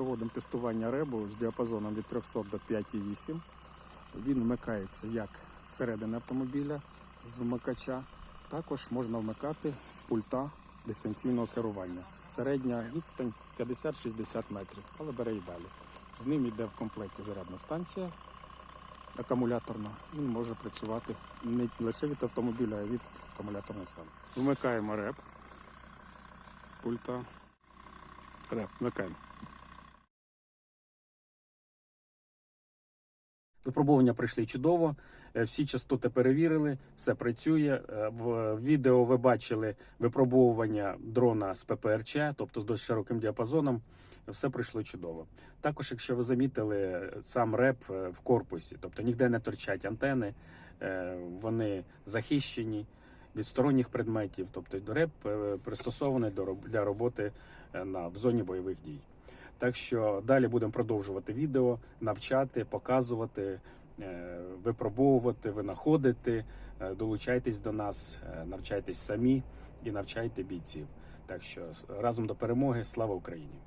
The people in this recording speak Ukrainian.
проводимо тестування ребу з діапазоном від 300 до 5,8. Він вмикається як зсередини автомобіля з вмикача. Також можна вмикати з пульта дистанційного керування. Середня відстань 50-60 метрів, але бере і далі. З ним йде в комплекті зарядна станція акумуляторна. Він може працювати не лише від автомобіля, а й від акумуляторної станції. Вмикаємо реп. Пульта. Реп, вмикаємо. Випробування пройшли чудово. Е, Всі частоти перевірили, все працює. Е, В відео ви бачили випробовування дрона з ППРЧ, тобто з досить широким діапазоном. Все пройшло чудово. Також, якщо ви замітили, сам реп е, в корпусі, тобто ніде не торчать антени, вони захищені від сторонніх предметів. Тобто реп пристосований для роботи в зоні бойових дій. Так що далі будемо продовжувати відео, навчати, показувати, е, випробовувати, винаходити. Е, Долучайтесь до нас, е, навчайтесь самі і навчайте бійців. Так що разом до перемоги, слава Україні!